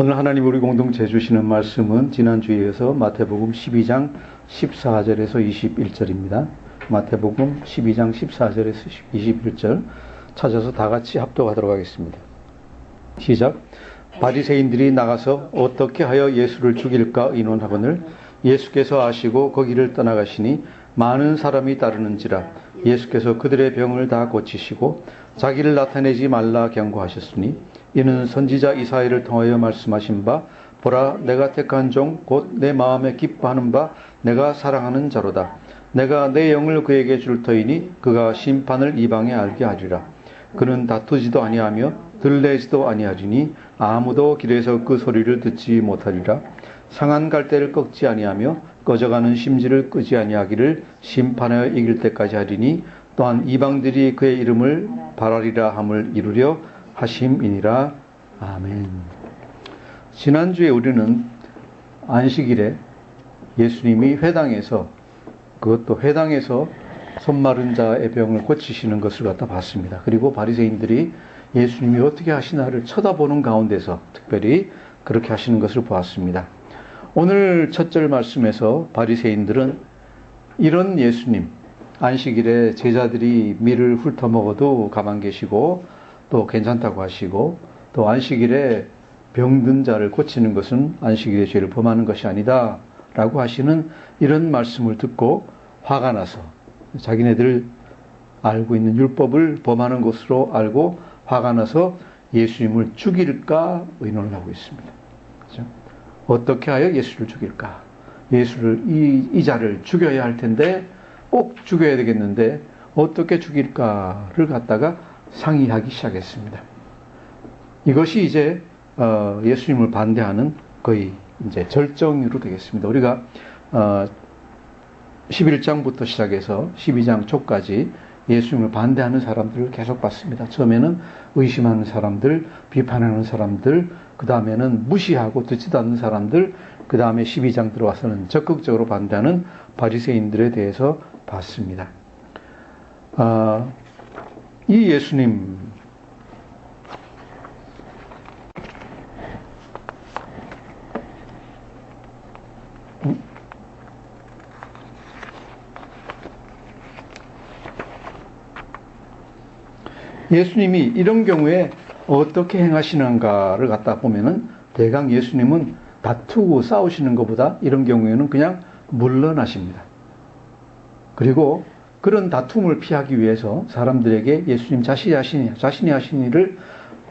오늘 하나님 우리 공동체 주시는 말씀은 지난주에 이어서 마태복음 12장 14절에서 21절입니다. 마태복음 12장 14절에서 21절 찾아서 다 같이 합독하도록 하겠습니다. 시작. 바리새인들이 나가서 어떻게 하여 예수를 죽일까 의논하거늘 예수께서 아시고 거기를 떠나가시니 많은 사람이 따르는지라 예수께서 그들의 병을 다 고치시고 자기를 나타내지 말라 경고하셨으니 이는 선지자 이사야를 통하여 말씀하신 바 보라 내가 택한 종 곧 내 마음에 기뻐하는 바 내가 사랑하는 자로다. 내가 내 영을 그에게 줄 터이니 그가 심판을 이방에 알게 하리라. 그는 다투지도 아니하며 들레지도 아니하리니 아무도 길에서 그 소리를 듣지 못하리라. 상한 갈대를 꺾지 아니하며 꺼져가는 심지를 끄지 아니하기를 심판하여 이길 때까지 하리니 또한 이방들이 그의 이름을 바라리라 함을 이루려 하심이니라. 아멘. 지난주에 우리는 안식일에 예수님이 회당에서 그것도 회당에서 손마른 자의 병을 고치시는 것을 갖다 봤습니다. 그리고 바리새인들이 예수님이 어떻게 하시나를 쳐다보는 가운데서 특별히 그렇게 하시는 것을 보았습니다. 오늘 첫절 말씀에서 바리새인들은 이런 예수님 안식일에 제자들이 밀을 훑어먹어도 가만 계시고 또 괜찮다고 하시고 또 안식일에 병든 자를 고치는 것은 안식일의 죄를 범하는 것이 아니다 라고 하시는 이런 말씀을 듣고 화가 나서 자기네들 알고 있는 율법을 범하는 것으로 알고 화가 나서 예수님을 죽일까 의논을 하고 있습니다. 그렇죠? 어떻게 하여 예수를 죽일까? 예수를 이, 이 자를 죽여야 할 텐데 꼭 죽여야 되겠는데 어떻게 죽일까를 갖다가 상의하기 시작했습니다. 이것이 이제 어, 예수님을 반대하는 거의 이제 절정으로 되겠습니다. 우리가 어, 11장부터 시작해서 12장 초까지 예수님을 반대하는 사람들을 계속 봤습니다. 처음에는 의심하는 사람들, 비판하는 사람들, 그 다음에는 무시하고 듣지도 않는 사람들, 그 다음에 12장 들어와서는 적극적으로 반대하는 바리새인들에 대해서 봤습니다. 어, 이 예수님 예수님이 이런 경우에 어떻게 행하시는가를 갖다 보면은 대강 예수님은 다투고 싸우시는 것보다 이런 경우에는 그냥 물러나십니다. 그리고 그런 다툼을 피하기 위해서 사람들에게 예수님 자신이 하시니, 자신이 하신 일을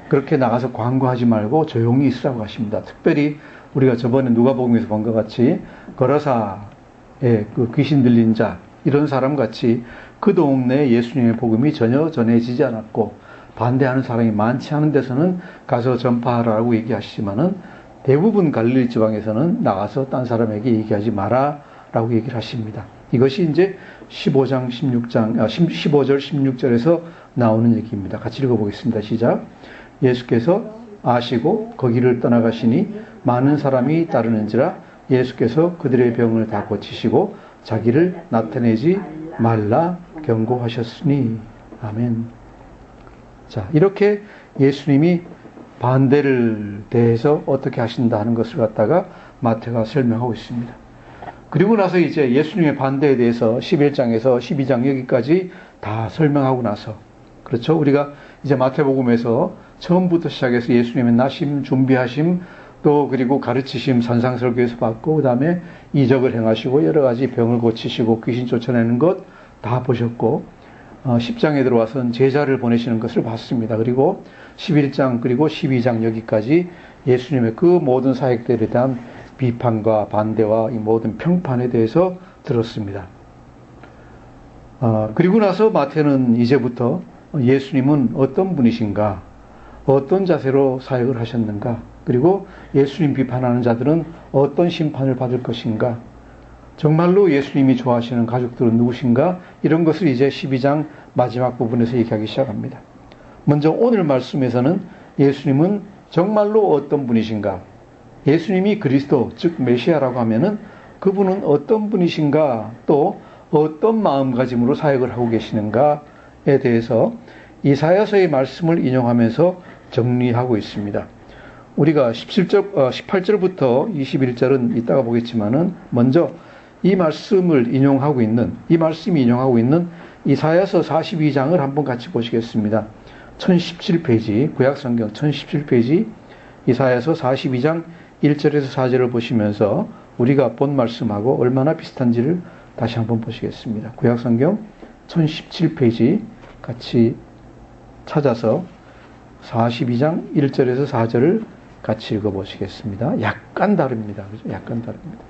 그렇게 나가서 광고하지 말고 조용히 있으라고 하십니다. 특별히 우리가 저번에 누가복음에서 본 것 같이 거라사의 그 귀신 들린 자 이런 사람 같이 그 동네에 예수님의 복음이 전혀 전해지지 않았고 반대하는 사람이 많지 않은 데서는 가서 전파하라고 얘기하시지만은 대부분 갈릴리 지방에서는 나가서 딴 사람에게 얘기하지 마라라고 얘기를 하십니다. 이것이 이제 15장 16장 아, 15절 16절에서 나오는 얘기입니다. 같이 읽어보겠습니다. 시작. 예수께서 아시고 거기를 떠나가시니 많은 사람이 따르는지라 예수께서 그들의 병을 다 고치시고 자기를 나타내지 말라 경고하셨으니 아멘. 자 이렇게 예수님이 반대를 대해서 어떻게 하신다 하는 것을 갖다가 마태가 설명하고 있습니다. 그리고 나서 이제 예수님의 반대에 대해서 11장에서 12장 여기까지 다 설명하고 나서 그렇죠. 우리가 이제 마태복음에서 처음부터 시작해서 예수님의 나심, 준비하심, 또 그리고 가르치심, 산상설교에서 받고 그다음에 이적을 행하시고 여러 가지 병을 고치시고 귀신 쫓아내는 것 다 보셨고 어, 10장에 들어와서는 제자를 보내시는 것을 봤습니다. 그리고 11장 그리고 12장 여기까지 예수님의 그 모든 사역들에 대한 비판과 반대와 이 모든 평판에 대해서 들었습니다. 어, 그리고 나서 마태는 이제부터 예수님은 어떤 분이신가, 어떤 자세로 사역을 하셨는가, 그리고 예수님 비판하는 자들은 어떤 심판을 받을 것인가, 정말로 예수님이 좋아하시는 가족들은 누구신가, 이런 것을 이제 12장 마지막 부분에서 얘기하기 시작합니다. 먼저 오늘 말씀에서는 예수님은 정말로 어떤 분이신가, 예수님이 그리스도, 즉 메시아라고 하면은 그분은 어떤 분이신가, 또 어떤 마음가짐으로 사역을 하고 계시는가에 대해서 이사야서의 말씀을 인용하면서 정리하고 있습니다. 우리가 17절, 어, 18절부터 21절은 이따가 보겠지만은 먼저 이 말씀을 인용하고 있는, 이 말씀이 인용하고 있는 이사야서 42장을 한번 같이 보시겠습니다. 1017페이지, 구약성경 1017페이지, 이사야서 42장 1절에서 4절을 보시면서 우리가 본 말씀하고 얼마나 비슷한지를 다시 한번 보시겠습니다. 구약성경 1017페이지 같이 찾아서 42장 1절에서 4절을 같이 읽어보시겠습니다. 약간 다릅니다. 그죠? 약간 다릅니다.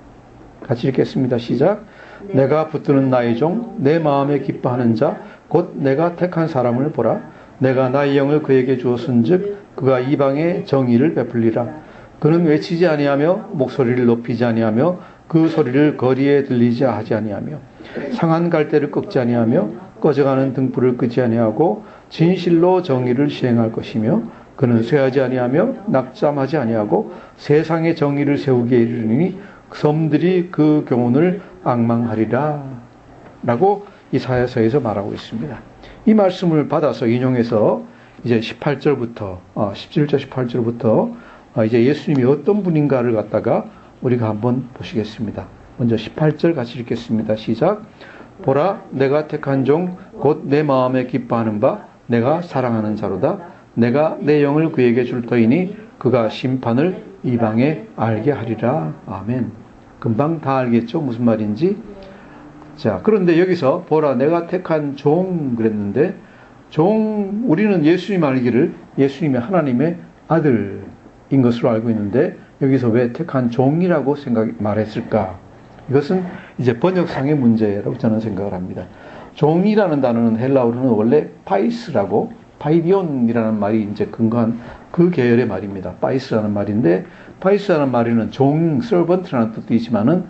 같이 읽겠습니다. 시작. 내가 붙드는 나의 종, 내 마음에 기뻐하는 자, 곧 내가 택한 사람을 보라. 내가 나의 영을 그에게 주었은 즉 그가 이방의 정의를 베풀리라. 그는 외치지 아니하며 목소리를 높이지 아니하며 그 소리를 거리에 들리지 하지 아니하며 상한 갈대를 꺾지 아니하며 꺼져가는 등불을 끄지 아니하고 진실로 정의를 시행할 것이며 그는 쇠하지 아니하며 낙잠하지 아니하고 세상의 정의를 세우기에 이르니 섬들이 그 교훈을 악망하리라 라고 이사야서에서 말하고 있습니다. 이 말씀을 받아서 인용해서 이제 18절부터 17절 18절부터 이제 예수님이 어떤 분인가를 갖다가 우리가 한번 보시겠습니다. 먼저 18절 같이 읽겠습니다. 시작. 보라 내가 택한 종 곧 내 마음에 기뻐하는 바 내가 사랑하는 자로다. 내가 내 영을 그에게 줄 터이니 그가 심판을 이방에 알게 하리라. 아멘. 금방 다 알겠죠? 무슨 말인지. 자, 그런데 여기서 보라 내가 택한 종 그랬는데 종 우리는 예수님 알기를 예수님이 하나님의 아들 인 것으로 알고 있는데 여기서 왜 택한 종이라고 생각 말했을까? 이것은 이제 번역상의 문제라고 저는 생각을 합니다. 종이라는 단어는 헬라어로는 원래 파이스라고 파이디온이라는 말이 이제 근거한 그 계열의 말입니다. 파이스라는 말인데 파이스라는 말에는 종, 서번트라는 뜻도 있지만은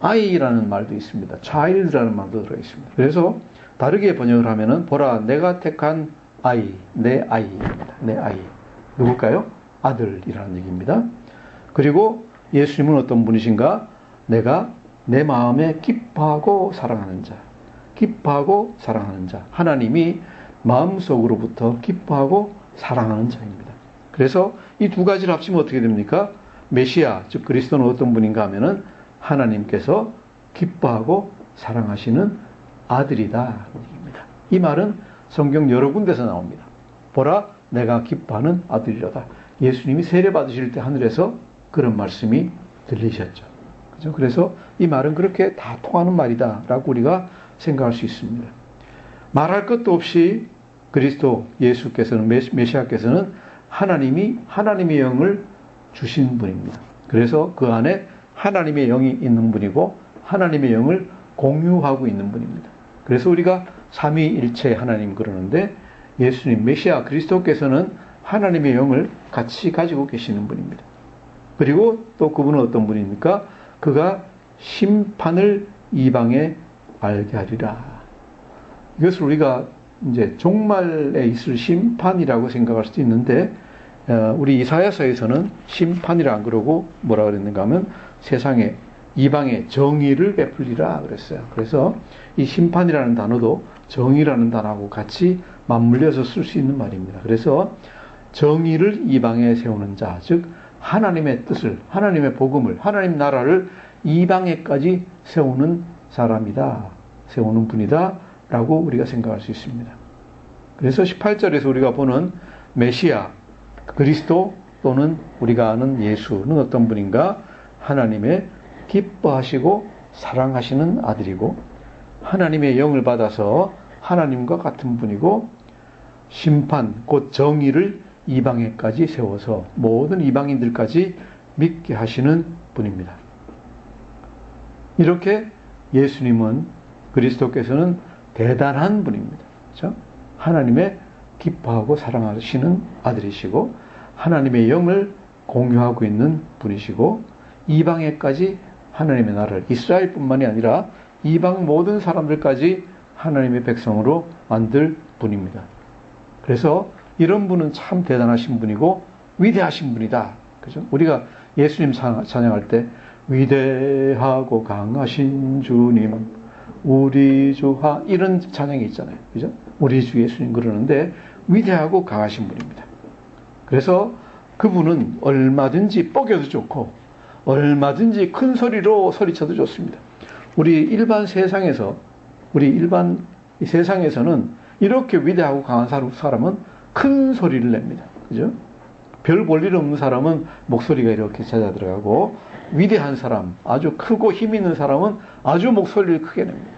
아이라는 말도 있습니다. child라는 말도 들어 있습니다. 그래서 다르게 번역을 하면은 보라 내가 택한 아이, 내 아이입니다. 내 아이. 누굴까요? 아들이라는 얘기입니다. 그리고 예수님은 어떤 분이신가? 내가 내 마음에 기뻐하고 사랑하는 자. 기뻐하고 사랑하는 자. 하나님이 마음속으로부터 기뻐하고 사랑하는 자입니다. 그래서 이 두 가지를 합치면 어떻게 됩니까? 메시아, 즉 그리스도는 어떤 분인가 하면은 하나님께서 기뻐하고 사랑하시는 아들이다. 이 말은 성경 여러 군데서 나옵니다. 보라, 내가 기뻐하는 아들이로다. 예수님이 세례 받으실 때 하늘에서 그런 말씀이 들리셨죠. 그죠? 그래서 이 말은 그렇게 다 통하는 말이다라고 우리가 생각할 수 있습니다. 말할 것도 없이 그리스도 예수께서는 메시아께서는 하나님이 하나님의 영을 주신 분입니다. 그래서 그 안에 하나님의 영이 있는 분이고 하나님의 영을 공유하고 있는 분입니다. 그래서 우리가 삼위일체 하나님 그러는데 예수님 메시아 그리스도께서는 하나님의 영을 같이 가지고 계시는 분입니다. 그리고 또 그분은 어떤 분입니까? 그가 심판을 이방에 알게 하리라. 이것을 우리가 이제 종말에 있을 심판이라고 생각할 수도 있는데 어, 우리 이사야서에서는 심판이라 안 그러고 뭐라 그랬는가 하면 세상에 이방의 정의를 베풀리라 그랬어요. 그래서 이 심판이라는 단어도 정의라는 단어하고 같이 맞물려서 쓸 수 있는 말입니다. 그래서 정의를 이방에 세우는 자, 즉 하나님의 뜻을, 하나님의 복음을, 하나님 나라를 이방에까지 세우는 사람이다. 세우는 분이다. 라고 우리가 생각할 수 있습니다. 그래서 18절에서 우리가 보는 메시아, 그리스도 또는 우리가 아는 예수는 어떤 분인가? 하나님의 기뻐하시고 사랑하시는 아들이고 하나님의 영을 받아서 하나님과 같은 분이고 심판 곧 정의를 이방에까지 세워서 모든 이방인들까지 믿게 하시는 분입니다. 이렇게 예수님은 그리스도께서는 대단한 분입니다. 그렇죠? 하나님의 기뻐하고 사랑하시는 아들이시고 하나님의 영을 공유하고 있는 분이시고 이방에까지 하나님의 나라를 이스라엘뿐만이 아니라 이방 모든 사람들까지 하나님의 백성으로 만들 분입니다. 그래서 이런 분은 참 대단하신 분이고 위대하신 분이다. 그죠? 우리가 예수님 찬양할 때 위대하고 강하신 주님, 우리 주하 이런 찬양이 있잖아요. 그죠? 우리 주 예수님 그러는데 위대하고 강하신 분입니다. 그래서 그분은 얼마든지 뻐겨도 좋고 얼마든지 큰 소리로 소리쳐도 좋습니다. 우리 일반 세상에서 우리 일반 세상에서는 이렇게 위대하고 강한 사람은 큰 소리를 냅니다. 그죠? 별 볼 일 없는 사람은 목소리가 이렇게 찾아 들어가고 위대한 사람, 아주 크고 힘 있는 사람은 아주 목소리를 크게 냅니다.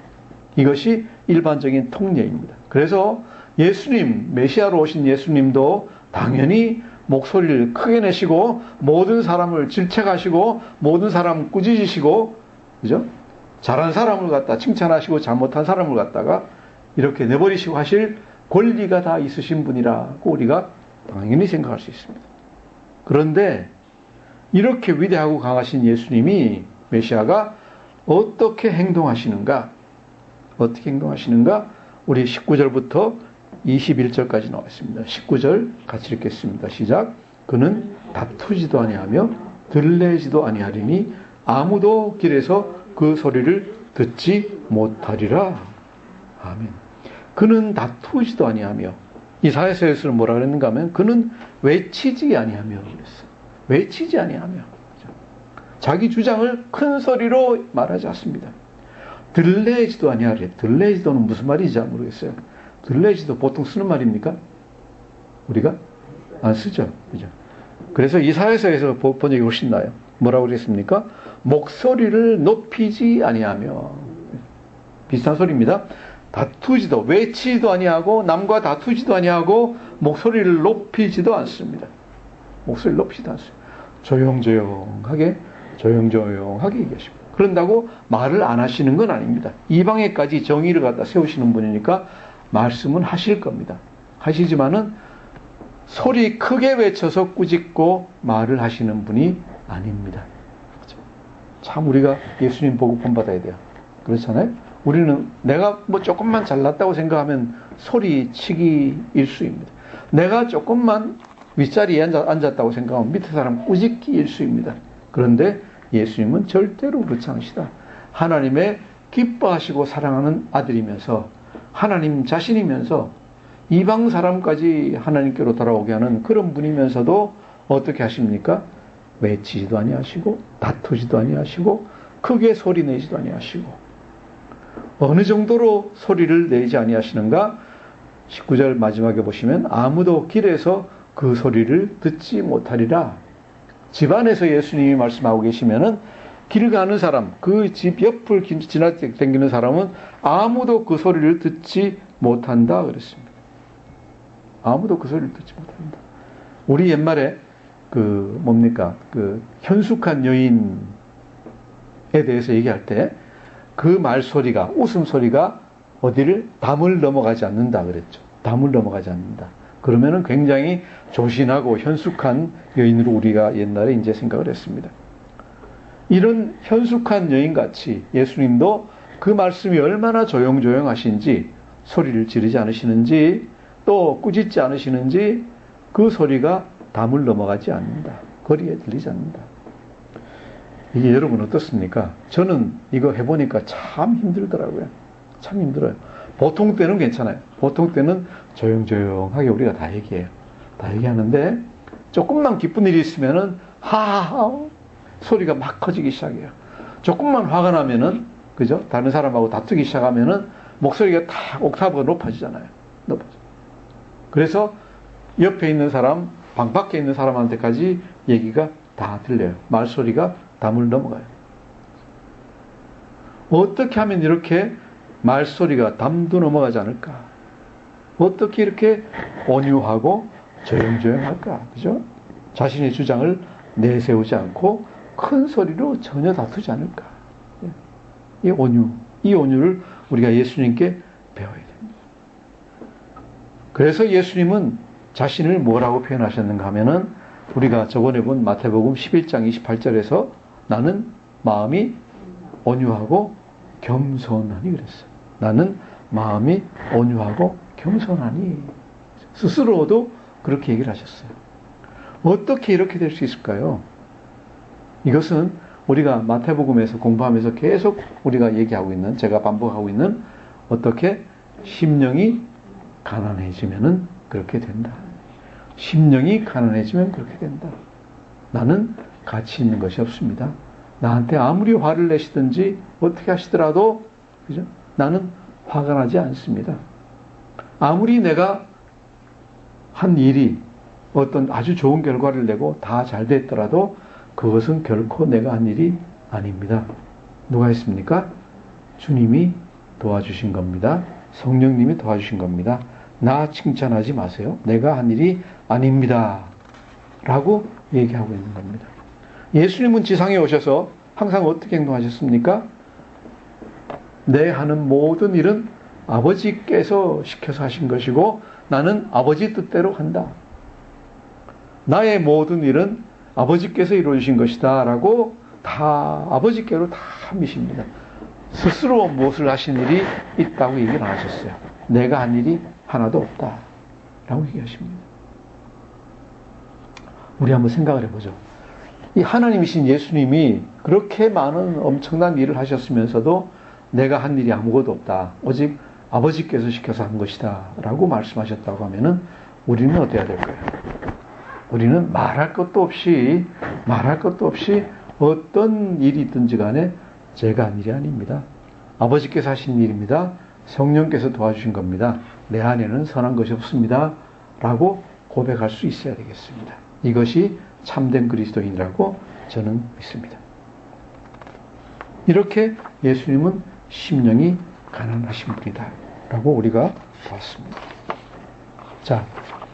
이것이 일반적인 통례입니다. 그래서 예수님, 메시아로 오신 예수님도 당연히 목소리를 크게 내시고 모든 사람을 질책하시고 모든 사람 꾸짖으시고 그죠? 잘한 사람을 갖다 칭찬하시고 잘못한 사람을 갖다가 이렇게 내버리시고 하실 권리가 다 있으신 분이라고 우리가 당연히 생각할 수 있습니다. 그런데 이렇게 위대하고 강하신 예수님이 메시아가 어떻게 행동하시는가? 어떻게 행동하시는가? 우리 19절부터 21절까지 나와 있습니다. 19절 같이 읽겠습니다. 시작. 그는 다투지도 아니하며 들레지도 아니하리니 아무도 길에서 그 소리를 듣지 못하리라. 아멘. 그는 다투지도 아니하며 이사야서에서는 뭐라 그랬는가 하면 그는 외치지 아니하며 그랬어. 외치지 아니하며 자기 주장을 큰 소리로 말하지 않습니다. 들레지도 아니하래. 들레지도는 무슨 말인지 모르겠어요. 들레지도 보통 쓰는 말입니까? 우리가 안 쓰죠. 그죠? 그래서 이사야서에서 본 적이 훨씬 나요. 뭐라고 그랬습니까? 목소리를 높이지 아니하며 비슷한 소리입니다. 다투지도 외치지도 아니하고 남과 다투지도 아니하고 목소리를 높이지도 않습니다. 목소리를 높이지도 않습니다. 조용조용하게 조용조용하게 얘기하십니다. 그런다고 말을 안 하시는 건 아닙니다. 이방에까지 정의를 갖다 세우시는 분이니까 말씀은 하실 겁니다. 하시지만은 소리 크게 외쳐서 꾸짖고 말을 하시는 분이 아닙니다. 참 우리가 예수님 보고 본받아야 돼요. 그렇잖아요? 우리는 내가 뭐 조금만 잘났다고 생각하면 소리치기 일수입니다. 내가 조금만 윗자리에 앉았다고 생각하면 밑에 사람 꾸짖기 일수입니다. 그런데 예수님은 절대로 그렇지 않으시다. 하나님의 기뻐하시고 사랑하는 아들이면서 하나님 자신이면서 이방 사람까지 하나님께로 돌아오게 하는 그런 분이면서도 어떻게 하십니까? 외치지도 아니하시고 다투지도 아니하시고 크게 소리 내지도 아니하시고 어느 정도로 소리를 내지 아니하시는가? 19절 마지막에 보시면 아무도 길에서 그 소리를 듣지 못하리라. 집 안에서 예수님이 말씀하고 계시면은 길 가는 사람, 그 집 옆을 지나 다니는 사람은 아무도 그 소리를 듣지 못한다 그랬습니다. 아무도 그 소리를 듣지 못한다. 우리 옛말에 그 뭡니까 그 현숙한 여인에 대해서 얘기할 때 그 말소리가 웃음소리가 어디를 담을 넘어가지 않는다 그랬죠. 담을 넘어가지 않는다. 그러면은 굉장히 조신하고 현숙한 여인으로 우리가 옛날에 이제 생각을 했습니다. 이런 현숙한 여인같이 예수님도 그 말씀이 얼마나 조용조용하신지 소리를 지르지 않으시는지 또 꾸짖지 않으시는지 그 소리가 담을 넘어가지 않는다. 거리에 들리지 않는다. 이게 여러분 어떻습니까? 저는 이거 해보니까 참 힘들더라고요. 참 힘들어요. 보통 때는 괜찮아요. 보통 때는 조용조용하게 우리가 다 얘기해요. 다 얘기하는데 조금만 기쁜 일이 있으면은 하하 소리가 막 커지기 시작해요. 조금만 화가 나면은 그죠? 다른 사람하고 다투기 시작하면은 목소리가 탁 옥타브가 높아지잖아요. 높아져. 그래서 옆에 있는 사람, 방 밖에 있는 사람한테까지 얘기가 다 들려요. 말소리가 담을 넘어가요. 어떻게 하면 이렇게 말소리가 담도 넘어가지 않을까? 어떻게 이렇게 온유하고 조용조용할까? 그죠? 자신의 주장을 내세우지 않고 큰 소리로 전혀 다투지 않을까? 예. 이 온유, 이 온유를 우리가 예수님께 배워야 됩니다. 그래서 예수님은 자신을 뭐라고 표현하셨는가 하면은 우리가 저번에 본 마태복음 11장 28절에서 나는 마음이 온유하고 겸손하니 그랬어요. 나는 마음이 온유하고 겸손하니 스스로도 그렇게 얘기를 하셨어요. 어떻게 이렇게 될 수 있을까요? 이것은 우리가 마태복음에서 공부하면서 계속 우리가 얘기하고 있는 제가 반복하고 있는 어떻게 심령이 가난해지면은 그렇게 된다. 심령이 가난해지면 그렇게 된다. 나는 가치 있는 것이 없습니다. 나한테 아무리 화를 내시든지 어떻게 하시더라도 그죠? 나는 화가 나지 않습니다. 아무리 내가 한 일이 어떤 아주 좋은 결과를 내고 다 잘 됐더라도 그것은 결코 내가 한 일이 아닙니다. 누가 했습니까? 주님이 도와주신 겁니다. 성령님이 도와주신 겁니다. 나 칭찬하지 마세요. 내가 한 일이 아닙니다. 라고 얘기하고 있는 겁니다. 예수님은 지상에 오셔서 항상 어떻게 행동하셨습니까? 내 하는 모든 일은 아버지께서 시켜서 하신 것이고 나는 아버지 뜻대로 한다. 나의 모든 일은 아버지께서 이루어주신 것이다. 라고 다 아버지께로 다 미십니다. 스스로 무엇을 하신 일이 있다고 얘기를 안 하셨어요. 내가 한 일이 하나도 없다. 라고 얘기하십니다. 우리 한번 생각을 해보죠. 이 하나님이신 예수님이 그렇게 많은 엄청난 일을 하셨으면서도 내가 한 일이 아무것도 없다. 오직 아버지께서 시켜서 한 것이다. 라고 말씀하셨다고 하면은 우리는 어때야 될까요? 우리는 말할 것도 없이, 말할 것도 없이 어떤 일이 있든지 간에 제가 한 일이 아닙니다. 아버지께서 하신 일입니다. 성령께서 도와주신 겁니다. 내 안에는 선한 것이 없습니다. 라고 고백할 수 있어야 되겠습니다. 이것이 참된 그리스도인이라고 저는 믿습니다. 이렇게 예수님은 심령이 가난하신 분이다. 라고 우리가 보았습니다. 자,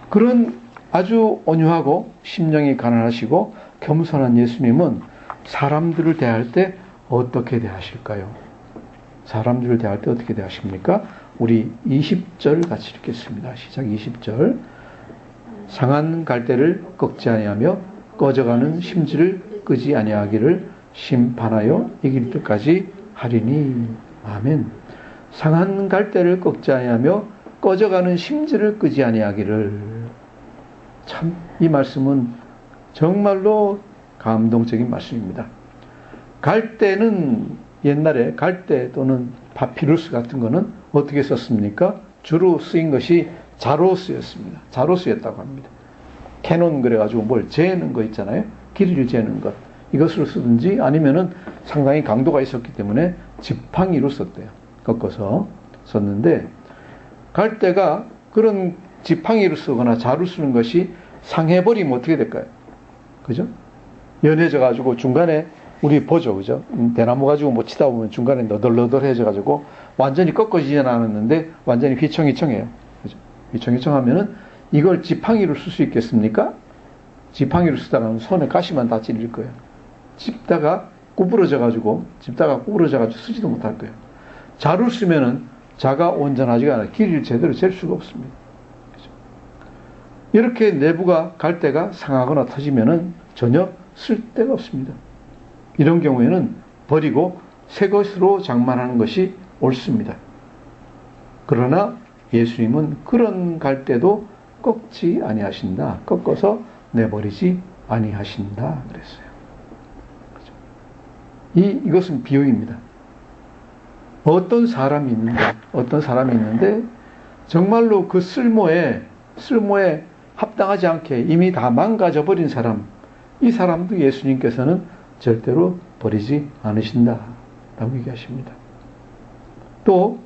그런 아주 온유하고 심령이 가난하시고 겸손한 예수님은 사람들을 대할 때 어떻게 대하실까요? 사람들을 대할 때 어떻게 대하십니까? 우리 20절 같이 읽겠습니다. 시작 20절. 상한 갈대를 꺾지 아니하며 꺼져가는 심지를 끄지 아니하기를 심판하여 이길 때까지 하리니 아멘. 상한 갈대를 꺾지 아니하며 꺼져가는 심지를 끄지 아니하기를 참 이 말씀은 정말로 감동적인 말씀입니다. 갈대는 옛날에 갈대 또는 파피루스 같은 거는 어떻게 썼습니까? 주로 쓰인 것이 자로 쓰였습니다. 자로 쓰였다고 합니다. 캐논 그래가지고 뭘 재는 거 있잖아요. 길이를 재는 것. 이것을 쓰든지 아니면은 상당히 강도가 있었기 때문에 지팡이로 썼대요. 꺾어서 썼는데 갈대가 그런 지팡이로 쓰거나 자로 쓰는 것이 상해버리면 어떻게 될까요? 그죠? 연해져 가지고 중간에 우리 보죠, 그죠? 음, 대나무 가지고 뭐 치다 보면 중간에 너덜너덜해져 가지고 완전히 꺾어지지는 않았는데 완전히 휘청휘청해요. 그죠? 휘청휘청하면은 이걸 지팡이로 쓸 수 있겠습니까? 지팡이로 쓰다가는 손에 가시만 다 찔릴 거예요. 찝다가 구부러져 가지고 찝다가 구부러져 가지고 쓰지도 못할 거예요. 자를 쓰면은 자가 온전하지가 않아 길이를 제대로 잴 수가 없습니다. 그죠? 이렇게 내부가 갈 때가 상하거나 터지면은 전혀 쓸 데가 없습니다. 이런 경우에는 버리고 새 것으로 장만하는 것이 옳습니다. 그러나 예수님은 그런 갈 때도 꺾지 아니하신다. 꺾어서 내버리지 아니하신다. 그랬어요. 이, 이것은 비유입니다. 어떤 사람이 있는데, 어떤 사람이 있는데, 정말로 그 쓸모에, 쓸모에 합당하지 않게 이미 다 망가져 버린 사람, 이 사람도 예수님께서는 절대로 버리지 않으신다. 라고 얘기하십니다. 또,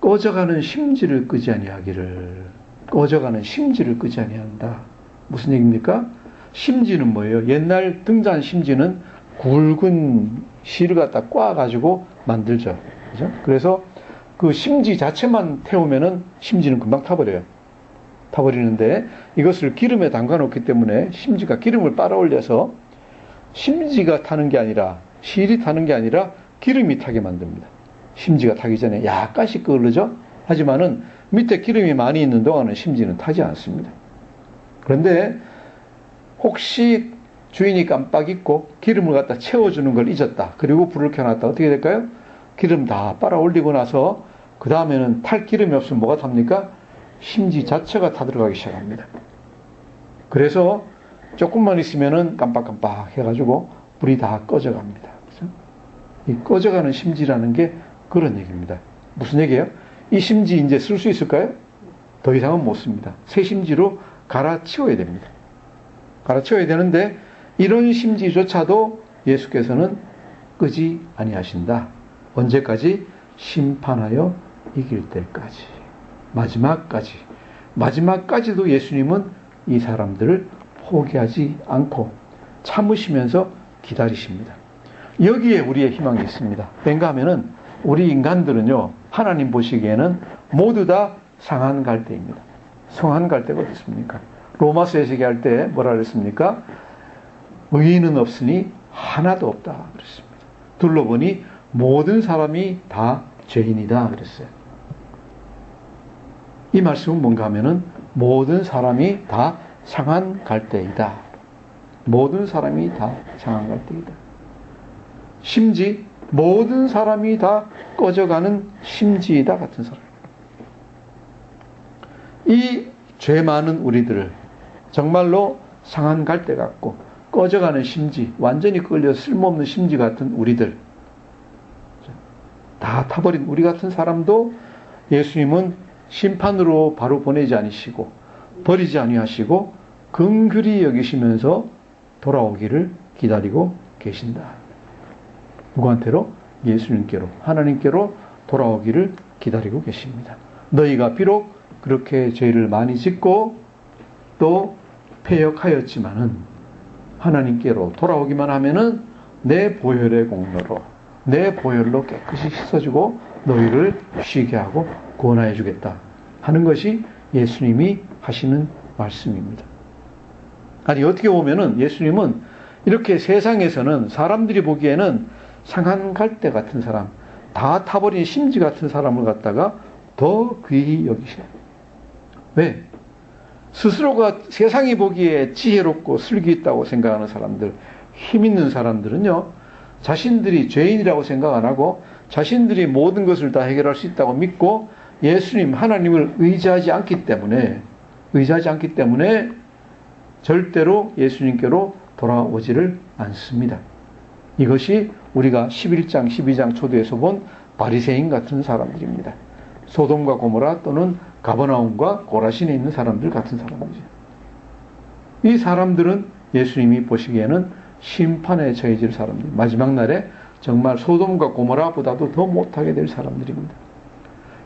꺼져가는 심지를 끄지 아니하기를, 꺼져가는 심지를 끄지 아니한다. 무슨 얘기입니까? 심지는 뭐예요? 옛날 등잔 심지는 굵은 실을 갖다 꽈가지고 만들죠. 그죠? 그래서 그 심지 자체만 태우면은 심지는 금방 타버려요. 타버리는데 이것을 기름에 담가 놓기 때문에 심지가 기름을 빨아 올려서 심지가 타는 게 아니라 실이 타는 게 아니라 기름이 타게 만듭니다. 심지가 타기 전에 약간씩 끓르죠? 하지만은 밑에 기름이 많이 있는 동안은 심지는 타지 않습니다. 그런데 혹시 주인이 깜빡 잊고 기름을 갖다 채워주는 걸 잊었다. 그리고 불을 켜놨다. 어떻게 될까요? 기름 다 빨아 올리고 나서 그 다음에는 탈 기름이 없으면 뭐가 탑니까? 심지 자체가 타들어가기 시작합니다. 그래서 조금만 있으면은 깜빡깜빡 해가지고 불이 다 꺼져갑니다. 그죠? 이 꺼져가는 심지라는 게 그런 얘기입니다. 무슨 얘기예요? 이 심지 이제 쓸 수 있을까요? 더 이상은 못 씁니다. 새 심지로 갈아치워야 됩니다. 갈아치워야 되는데 이런 심지조차도 예수께서는 끄지 아니하신다. 언제까지 심판하여 이길 때까지 마지막까지 마지막까지도 예수님은 이 사람들을 포기하지 않고 참으시면서 기다리십니다. 여기에 우리의 희망이 있습니다. 왠가 하면은 우리 인간들은요, 하나님 보시기에는 모두 다 상한 갈대입니다. 성한 갈대가 어떻습니까? 로마서 에서기할 때 뭐라 그랬습니까? 의인은 없으니 하나도 없다. 그랬습니다. 둘러보니 모든 사람이 다 죄인이다. 그랬어요. 이 말씀은 뭔가 하면은 모든 사람이 다 상한 갈대이다. 모든 사람이 다 상한 갈대이다. 심지 모든 사람이 다 꺼져가는 심지이다 같은 사람. 이 죄 많은 우리들을 정말로 상한 갈대 같고 꺼져가는 심지, 완전히 끌려 쓸모없는 심지 같은 우리들, 다 타버린 우리 같은 사람도 예수님은 심판으로 바로 보내지 않으시고 버리지 아니하시고 긍휼히 여기시면서 돌아오기를 기다리고 계신다. 누구한테로? 예수님께로, 하나님께로 돌아오기를 기다리고 계십니다. 너희가 비록 그렇게 죄를 많이 짓고 또 폐역하였지만은 하나님께로 돌아오기만 하면은 내 보혈의 공로로 내 보혈로 깨끗이 씻어주고 너희를 쉬게 하고 구원하여 주겠다 하는 것이 예수님이 하시는 말씀입니다. 아니 어떻게 보면은 예수님은 이렇게 세상에서는 사람들이 보기에는 상한 갈대 같은 사람, 다 타버린 심지 같은 사람을 갖다가 더 귀히 여기셔요. 왜? 스스로가 세상이 보기에 지혜롭고 슬기 있다고 생각하는 사람들, 힘 있는 사람들은요, 자신들이 죄인이라고 생각 안 하고 자신들이 모든 것을 다 해결할 수 있다고 믿고 예수님, 하나님을 의지하지 않기 때문에, 의지하지 않기 때문에 절대로 예수님께로 돌아오지를 않습니다. 이것이 우리가 11장, 12장 초대에서 본 바리새인 같은 사람들입니다. 소돔과 고모라 또는 가버나움과 고라신에 있는 사람들 같은 사람이죠. 이 사람들은 예수님이 보시기에는 심판에 처해질 사람들, 마지막 날에 정말 소돔과 고모라보다도 더 못하게 될 사람들입니다.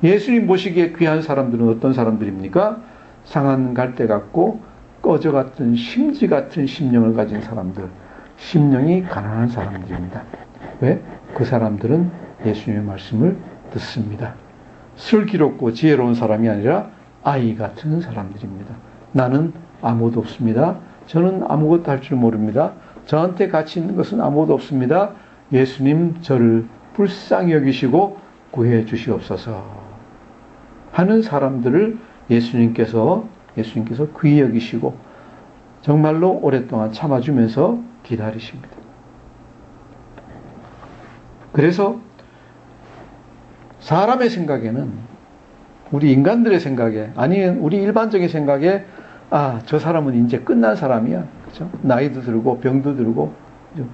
예수님 보시기에 귀한 사람들은 어떤 사람들입니까? 상한 갈대 같고 꺼져 같은 심지 같은 심령을 가진 사람들, 심령이 가난한 사람들입니다. 왜? 그 사람들은 예수님의 말씀을 듣습니다. 슬기롭고 지혜로운 사람이 아니라 아이 같은 사람들입니다. 나는 아무도 없습니다. 저는 아무것도 할 줄 모릅니다. 저한테 가치 있는 것은 아무것도 없습니다. 예수님 저를 불쌍히 여기시고 구해 주시옵소서 하는 사람들을 예수님께서 예수님께서 귀히 여기시고 정말로 오랫동안 참아주면서 기다리십니다. 그래서 사람의 생각에는 우리 인간들의 생각에 아니 우리 일반적인 생각에 아 저 사람은 이제 끝난 사람이야. 그죠? 나이도 들고 병도 들고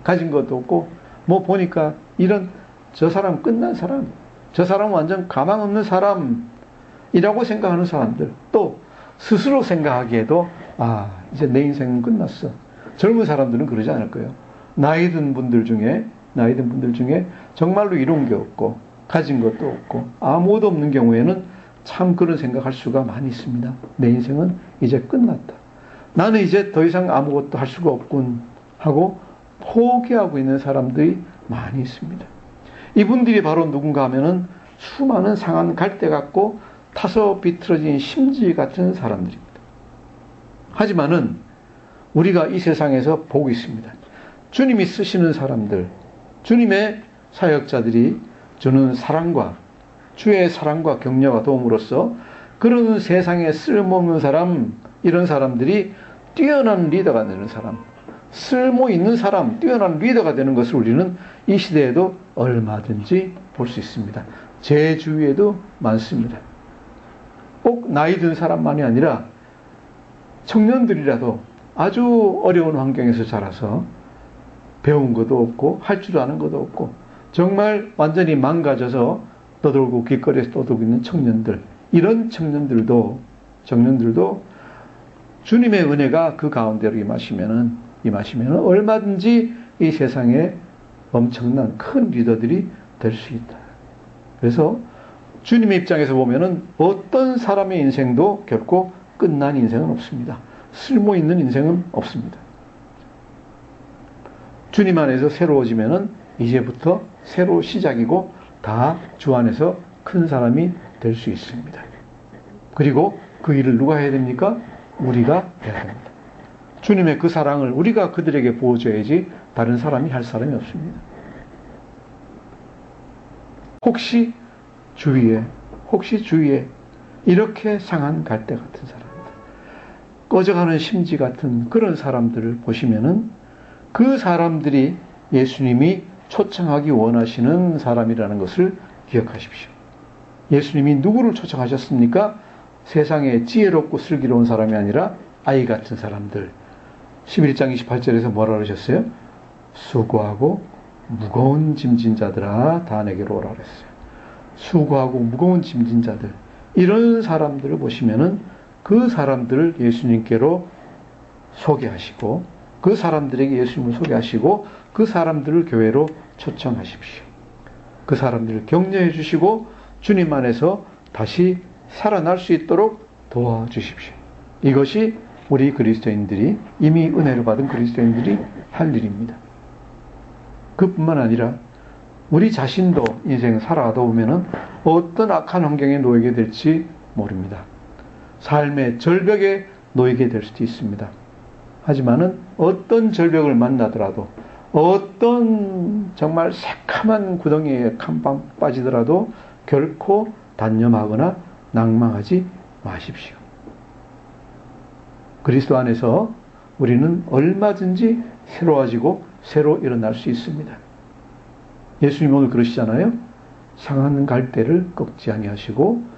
가진 것도 없고 뭐 보니까 이런 저 사람 끝난 사람 저 사람 완전 가망 없는 사람이라고 생각하는 사람들 또 스스로 생각하기에도 아 이제 내 인생은 끝났어 젊은 사람들은 그러지 않을 거예요 나이 든 분들 중에 나이 든 분들 중에 정말로 이룬 게 없고 가진 것도 없고 아무것도 없는 경우에는 참 그런 생각할 수가 많이 있습니다. 내 인생은 이제 끝났다. 나는 이제 더 이상 아무것도 할 수가 없군 하고 포기하고 있는 사람들이 많이 있습니다. 이분들이 바로 누군가 하면은 수많은 상한 갈대 같고 타서 비틀어진 심지 같은 사람들입니다. 하지만은 우리가 이 세상에서 보고 있습니다. 주님이 쓰시는 사람들, 주님의 사역자들이 주는 사랑과 주의 사랑과 격려가 도움으로써 그런 세상에 쓸모없는 사람 이런 사람들이 뛰어난 리더가 되는 사람 쓸모 있는 사람 뛰어난 리더가 되는 것을 우리는 이 시대에도 얼마든지 볼 수 있습니다. 제 주위에도 많습니다. 꼭 나이 든 사람만이 아니라 청년들이라도 아주 어려운 환경에서 자라서 배운 것도 없고 할 줄 아는 것도 없고 정말 완전히 망가져서 떠돌고 길거리에서 떠돌고 있는 청년들, 이런 청년들도, 청년들도 주님의 은혜가 그 가운데로 임하시면은 임하시면은 얼마든지 이 세상에 엄청난 큰 리더들이 될 수 있다. 그래서 주님의 입장에서 보면은 어떤 사람의 인생도 결코 끝난 인생은 없습니다. 쓸모 있는 인생은 없습니다. 주님 안에서 새로워지면은 이제부터 새로 시작이고 다 주 안에서 큰 사람이 될 수 있습니다. 그리고 그 일을 누가 해야 됩니까? 우리가 해야 됩니다. 주님의 그 사랑을 우리가 그들에게 부어줘야지 다른 사람이 할 사람이 없습니다. 혹시 주위에, 혹시 주위에 이렇게 상한 갈대 같은 사람들, 꺼져가는 심지 같은 그런 사람들을 보시면은 그 사람들이 예수님이 초청하기 원하시는 사람이라는 것을 기억하십시오. 예수님이 누구를 초청하셨습니까? 세상에 지혜롭고 슬기로운 사람이 아니라 아이 같은 사람들. 11장 28절에서 뭐라 그러셨어요? 수고하고 무거운 짐진 자들아 다 내게로 오라 그랬어요. 수고하고 무거운 짐진 자들. 이런 사람들을 보시면은 그 사람들을 예수님께로 소개하시고 그 사람들에게 예수님을 소개하시고 그 사람들을 교회로 초청하십시오. 그 사람들을 격려해 주시고 주님 안에서 다시 살아날 수 있도록 도와주십시오. 이것이 우리 그리스도인들이 이미 은혜를 받은 그리스도인들이 할 일입니다. 그뿐만 아니라 우리 자신도 인생 살아가다 보면은 어떤 악한 환경에 놓이게 될지 모릅니다. 삶의 절벽에 놓이게 될 수도 있습니다. 하지만은 어떤 절벽을 만나더라도 어떤 정말 새카만 구덩이에 캄방 빠지더라도 결코 단념하거나 낭망하지 마십시오. 그리스도 안에서 우리는 얼마든지 새로워지고 새로 일어날 수 있습니다. 예수님 오늘 그러시잖아요. 상한 갈대를 꺾지 아니하시고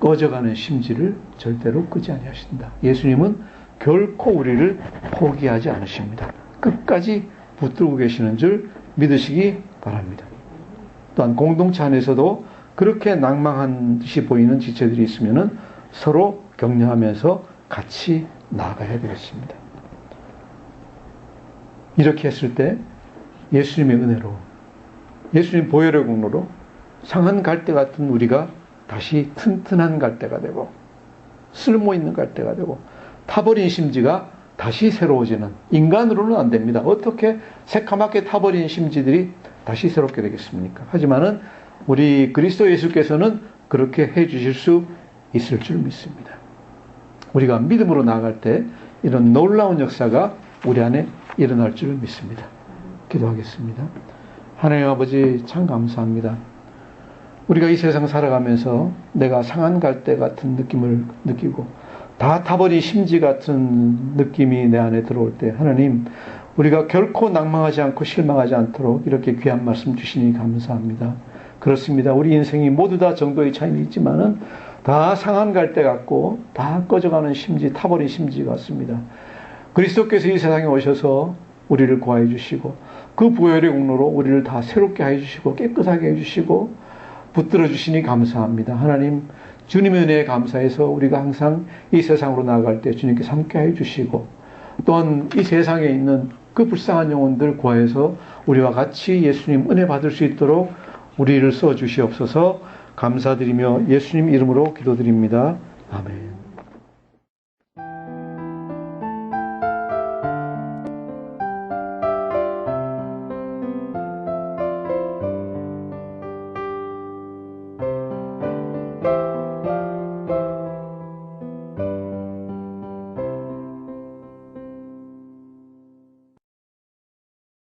꺼져가는 심지를 절대로 끄지 아니하신다. 예수님은 결코 우리를 포기하지 않으십니다. 끝까지 붙들고 계시는 줄 믿으시기 바랍니다. 또한 공동체 안에서도 그렇게 낭망한 듯이 보이는 지체들이 있으면 서로 격려하면서 같이 나아가야 되겠습니다. 이렇게 했을 때 예수님의 은혜로 예수님 보혈의 공로로 상한 갈대 같은 우리가 다시 튼튼한 갈대가 되고 쓸모 있는 갈대가 되고 타버린 심지가 다시 새로워지는 인간으로는 안 됩니다. 어떻게 새카맣게 타버린 심지들이 다시 새롭게 되겠습니까? 하지만은 우리 그리스도 예수께서는 그렇게 해 주실 수 있을 줄 믿습니다. 우리가 믿음으로 나아갈 때 이런 놀라운 역사가 우리 안에 일어날 줄 믿습니다. 기도하겠습니다. 하나님 아버지 참 감사합니다. 우리가 이 세상 살아가면서 내가 상한 갈대 같은 느낌을 느끼고 다 타버린 심지 같은 느낌이 내 안에 들어올 때 하나님 우리가 결코 낭망하지 않고 실망하지 않도록 이렇게 귀한 말씀 주시니 감사합니다. 그렇습니다. 우리 인생이 모두 다 정도의 차이는 있지만은 다 상한 갈대 같고 다 꺼져가는 심지 타버린 심지 같습니다. 그리스도께서 이 세상에 오셔서 우리를 구하여 주시고 그 부혈의 공로로 우리를 다 새롭게 해 주시고 깨끗하게 해 주시고 붙들어 주시니 감사합니다. 하나님 주님의 은혜에 감사해서 우리가 항상 이 세상으로 나아갈 때 주님께서 함께 해 주시고 또한 이 세상에 있는 그 불쌍한 영혼들 구하여서 우리와 같이 예수님 은혜 받을 수 있도록 우리를 써 주시옵소서 감사드리며 예수님 이름으로 기도드립니다. 아멘.